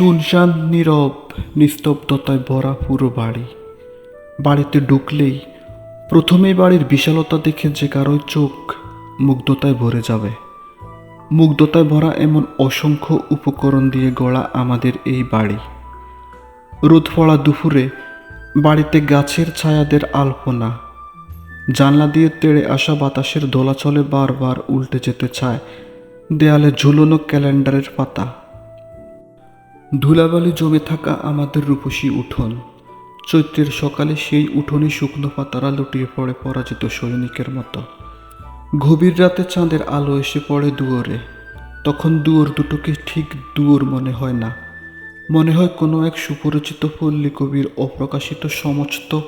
শুনশান নীরব, নিস্তব্ধতায় ভরা পুরো বাড়ি। বাড়িতে ঢুকলেই প্রথমেই বাড়ির বিশালতা দেখে যে কারোই চোখ মুগ্ধতায় ভরে যাবে। মুগ্ধতায় ভরা এমন অসংখ্য উপকরণ দিয়ে গড়া আমাদের এই বাড়ি। রোদ পড়া দুপুরে বাড়িতে গাছের ছায়াদের আলপনা। জানলা দিয়ে তেড়ে আসা বাতাসের দোলাচলে বারবার উল্টে যেতে চায় দেয়ালে ঝুলনো ক্যালেন্ডারের পাতা। ধুলাবালি জমে থাকা আমাদের রূপসী উঠোন। চৈত্রের সকালে সেই উঠোনে শুকনো পাতারা লুটিয়ে পড়ে পরাজিত সৈনিকের মতো। গভীর রাতে চাঁদের আলো এসে পড়ে দুয়োরে। তখন দুয়োর দুটোকে ঠিক দুয়োর মনে হয় না। মনে হয় কোনো এক সুপরিচিত পল্লী কবির অপ্রকাশিত সমস্ত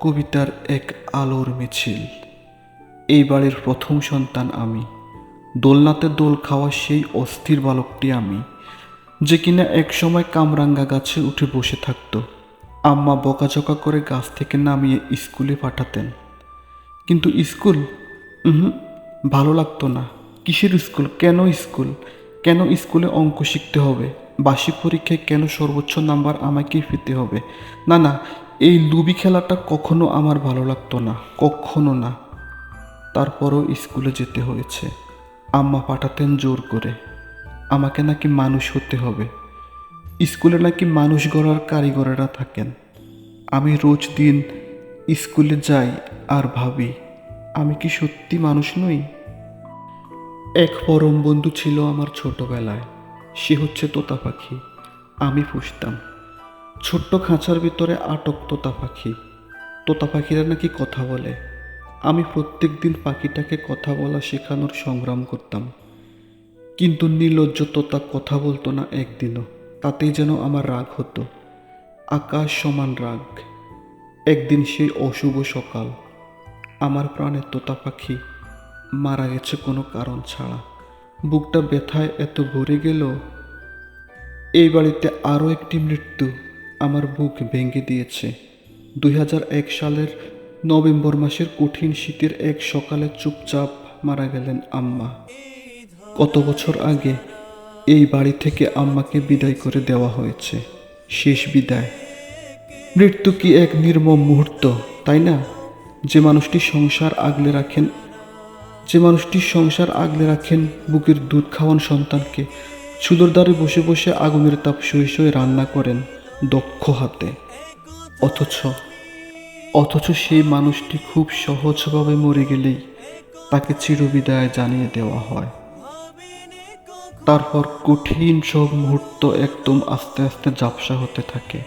কবিতার এক আলোর মিছিল। এই বাড়ির প্রথম সন্তান আমি। দোলনাতে দোল খাওয়া সেই অস্থির বালকটি আমি। যে কিনা একসময় কামরাঙ্গা গাছে উঠে বসে থাকতো। আম্মা বকাঝকা করে গাছ থেকে নামিয়ে স্কুলে পাঠাতেন। কিন্তু স্কুল? হুম ভালো লাগতো না। কিসের স্কুল? কেন স্কুল? কেন স্কুলে অঙ্ক শিখতে হবে? বার্ষিক পরীক্ষায় কেন সর্বোচ্চ নাম্বার আমাকেই পেতে হবে? না না, এই লুবি খেলাটা কখনো আমার ভালো লাগতো না। কখনো না। তারপরও স্কুলে যেতে হয়েছে। আম্মা পাঠাতেন জোর করে। আমাকে নাকি মানুষ হতে হবে। স্কুলে নাকি মানুষ গড়ার কারিগরেরা থাকেন। আমি রোজ দিন স্কুলে যাই আর ভাবি, আমি কি সত্যি মানুষ নই? এক পরম বন্ধু ছিল আমার ছোটবেলায়। সে হচ্ছে তোতা পাখি। আমি পুষতাম। ছোট্ট খাঁচার ভিতরে আটক তোতা পাখি। তোতা পাখিরা নাকি কথা বলে। আমি প্রত্যেক দিন পাখিটাকে কথা বলা শেখানোর সংগ্রাম করতাম। কিন্তু নির্লজ্জ তোতা কথা বলতো না একদিনও। তাতেই যেন আমার রাগ হতো। আকাশ সমান রাগ। একদিন সেই অশুভ সকাল। আমার প্রাণের তোতা পাখি মারা গেছে কোনো কারণ ছাড়া। বুকটা ব্যথায় এত ভরে গেল। এই বাড়িতে আরও একটি মৃত্যু আমার বুক ভেঙে দিয়েছে। দুই সালের নভেম্বর মাসের কঠিন শীতের এক সকালে চুপচাপ মারা গেলেন আম্মা। কত বছর আগে এই বাড়ি থেকে আম্মাকে বিদায় করে দেওয়া হয়েছে। শেষ বিদায়। মৃত্যু কি এক নির্মম মুহূর্ত, তাই না? যে মানুষটি সংসার আগলে রাখেন, যে মানুষটি সংসার আগলে রাখেন বুকের দুধ খাওয়ান সন্তানকে চুলোর দ্বারে বসে বসে আগুনের তাপ সয়ে সয়ে রান্না করেন দক্ষ হাতে। অথচ অথচ সেই মানুষটি খুব সহজভাবে মরে গেলেই তাকে চিরবিদায় জানিয়ে দেওয়া হয়। তারপর কঠিন সব মুহূর্ত একদম আস্তে আস্তে ঝাপসা হতে থাকে।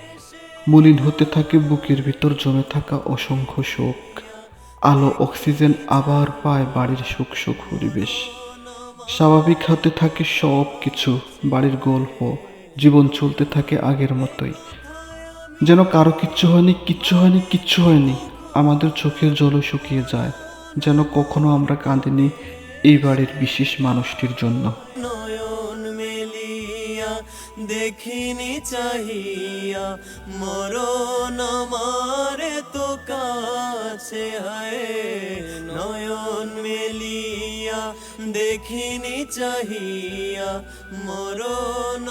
মলিন হতে থাকে বুকের ভিতর জমে থাকা অসংখ্য শোক। আলো, অক্সিজেন আবার পায় বাড়ির সুখ সুখ পরিবেশ। স্বাভাবিক হতে থাকে সব কিছু, বাড়ির গল্প, জীবন চলতে থাকে আগের মতোই। যেন কারও কিচ্ছু হয়নি কিচ্ছু হয়নি কিচ্ছু হয়নি, আমাদের চোখের জলও শুকিয়ে যায়। যেন কখনো আমরা কাঁদিনি এই বাড়ির বিশেষ মানুষটির জন্য। দেখিনি চাহিয়া মরণ নমারে তো কাছে হায় নয়ন মেলিয়া দেখিনি চাহিয়া মারে তো